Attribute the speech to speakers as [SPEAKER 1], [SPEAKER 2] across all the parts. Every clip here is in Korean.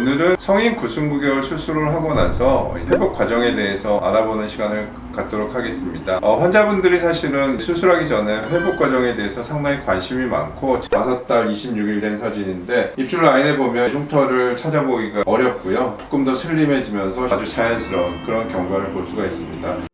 [SPEAKER 1] 오늘은 성인 99개월 수술을 하고 나서 회복 과정에 대해서 알아보는 시간을 갖도록 하겠습니다. 어, 환자분들이 사실은 수술하기 전에 회복 과정에 대해서 상당히 관심이 많고 5달 26일 된 사진인데 입술 라인에 보면 흉터를 찾아보기가 어렵고요. 조금 더 슬림해지면서 아주 자연스러운 그런 경과를 볼 수가 있습니다.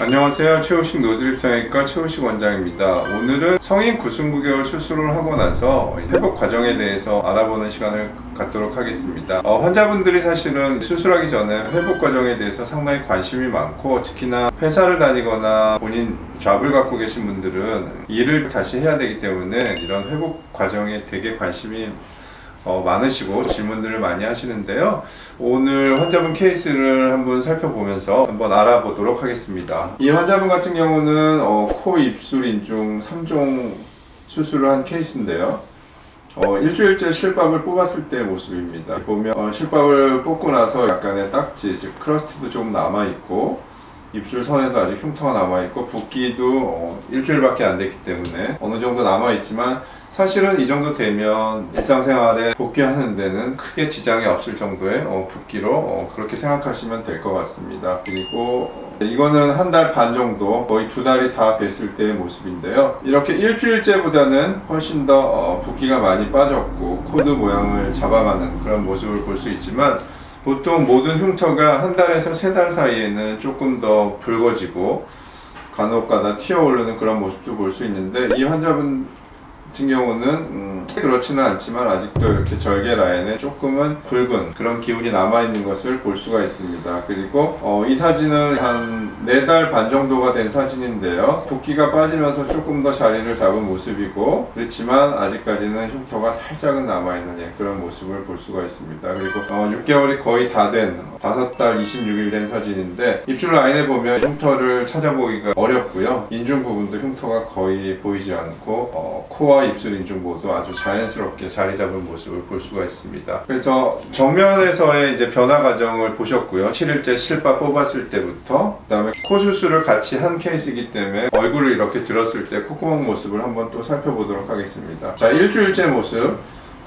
[SPEAKER 1] 안녕하세요. 최우식 노즐입성외과 최우식 원장입니다. 오늘은 성인 99개월 수술을 하고 나서 회복 과정에 대해서 알아보는 시간을 갖도록 하겠습니다. 어, 환자분들이 사실은 수술하기 전에 회복 과정에 대해서 상당히 관심이 많고 특히나 회사를 다니거나 본인 잡을 갖고 계신 분들은 일을 다시 해야 되기 때문에 이런 회복 과정에 되게 관심이 어, 많으시고 질문들을 많이 하시는데요. 오늘 환자분 케이스를 한번 살펴보면서 한번 알아보도록 하겠습니다. 이 환자분 같은 경우는 어, 코, 입술, 인중 3종 수술을 한 케이스인데요. 어, 일주일째 실밥을 뽑았을 때의 모습입니다. 보면 어, 실밥을 뽑고 나서 약간의 딱지, 즉 크러스트도 좀 남아있고 입술 선에도 아직 흉터가 남아있고 붓기도 어, 일주일밖에 안 됐기 때문에 어느 정도 남아있지만 사실은 이 정도 되면 일상생활에 복귀하는 데는 크게 지장이 없을 정도의 어, 붓기로 어, 그렇게 생각하시면 될 것 같습니다. 그리고 어, 이거는 한 달 반 정도 거의 두 달이 다 됐을 때의 모습인데요. 이렇게 일주일째보다는 훨씬 더 어, 붓기가 많이 빠졌고 코드 모양을 잡아가는 그런 모습을 볼 수 있지만 보통 모든 흉터가 한 달에서 세 달 사이에는 조금 더 붉어지고 간혹가다 튀어오르는 그런 모습도 볼 수 있는데 이 환자분 같은 경우는 음, 그렇지는 않지만 아직도 이렇게 절개 라인에 조금은 붉은 그런 기운이 남아 있는 것을 볼 수가 있습니다. 그리고 어, 이 사진은 한네달반 정도가 된 사진인데요. 붓기가 빠지면서 조금 더 자리를 잡은 모습이고 그렇지만 아직까지는 흉터가 살짝은 남아 있는 예, 그런 모습을 볼 수가 있습니다. 그리고 어, 6개월이 거의 다 된 5달 26일 된 사진인데 입술 라인에 보면 흉터를 찾아보기가 어렵고요. 인중 부분도 흉터가 거의 보이지 않고 어, 코와 입술 인중 모두 아주 자연스럽게 자리 잡은 모습을 볼 수가 있습니다. 그래서 정면에서의 이제 변화 과정을 보셨고요. 7일째 실밥 뽑았을 때부터 그다음에 코 수술을 같이 한 케이스이기 때문에 얼굴을 이렇게 들었을 때 콧구멍 모습을 한번 또 살펴보도록 하겠습니다. 자, 일주일째 모습.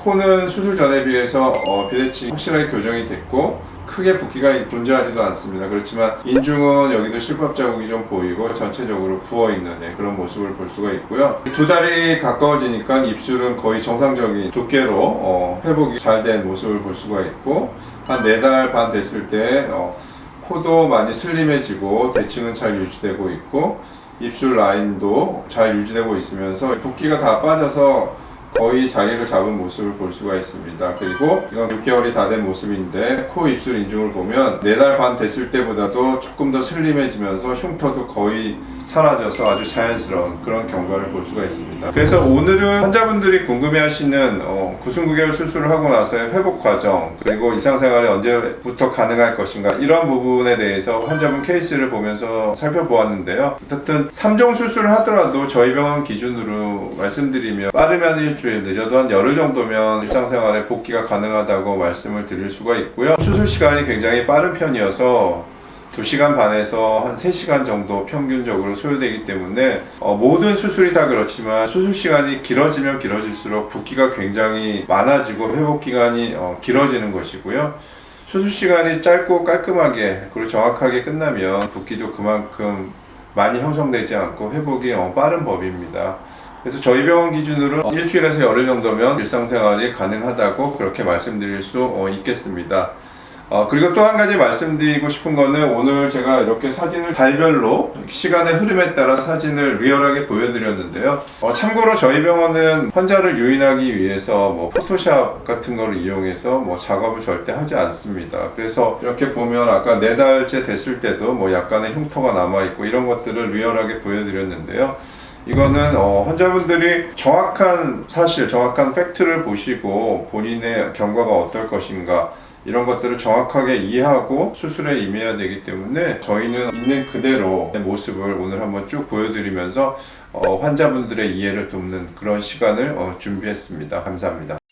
[SPEAKER 1] 코는 수술 전에 비해서 어, 비대칭 확실하게 교정이 됐고 크게 붓기가 존재하지도 않습니다. 그렇지만 인중은 여기도 실밥 자국이 좀 보이고 전체적으로 부어 있는 네, 그런 모습을 볼 수가 있고요. 두 달이 가까워지니까 입술은 거의 정상적인 두께로 어, 회복이 잘 된 모습을 볼 수가 있고 한 네 달 반 됐을 때 어, 코도 많이 슬림해지고 대칭은 잘 유지되고 있고 입술 라인도 잘 유지되고 있으면서 붓기가 다 빠져서 거의 자리를 잡은 모습을 볼 수가 있습니다. 그리고 이건 6개월이 다 된 모습인데 코, 입술, 인중을 보면 4달 반 됐을 때보다도 조금 더 슬림해지면서 흉터도 거의 사라져서 아주 자연스러운 그런 경과를 볼 수가 있습니다. 그래서 오늘은 환자분들이 궁금해하시는 어, 99개월 수술을 하고 나서의 회복 과정 그리고 일상생활이 언제부터 가능할 것인가 이런 부분에 대해서 환자분 케이스를 보면서 살펴보았는데요. 어쨌든 3종 수술을 하더라도 저희 병원 기준으로 말씀드리면 빠르면 일주일 늦어도 한 열흘 정도면 일상생활에 복귀가 가능하다고 말씀을 드릴 수가 있고요. 수술 시간이 굉장히 빠른 편이어서 2시간 반에서 한 3시간 정도 평균적으로 소요되기 때문에 어, 모든 수술이 다 그렇지만 수술 시간이 길어지면 길어질수록 붓기가 굉장히 많아지고 회복 기간이 어, 길어지는 것이고요. 수술 시간이 짧고 깔끔하게 그리고 정확하게 끝나면 붓기도 그만큼 많이 형성되지 않고 회복이 어, 빠른 법입니다. 그래서 저희 병원 기준으로 일주일에서 열흘 정도면 일상생활이 가능하다고 그렇게 말씀드릴 수 어, 있겠습니다. 어, 그리고 또 한 가지 말씀드리고 싶은 거는 오늘 제가 이렇게 사진을 달별로 시간의 흐름에 따라 사진을 리얼하게 보여드렸는데요. 어, 참고로 저희 병원은 환자를 유인하기 위해서 뭐 포토샵 같은 거를 이용해서 뭐 작업을 절대 하지 않습니다. 그래서 이렇게 보면 아까 네 달째 됐을 때도 뭐 약간의 흉터가 남아있고 이런 것들을 리얼하게 보여드렸는데요. 이거는 어, 환자분들이 정확한 사실, 정확한 팩트를 보시고 본인의 경과가 어떨 것인가 이런 것들을 정확하게 이해하고 수술에 임해야 되기 때문에 저희는 있는 그대로 모습을 오늘 한번 쭉 보여드리면서 어, 환자분들의 이해를 돕는 그런 시간을 어, 준비했습니다. 감사합니다.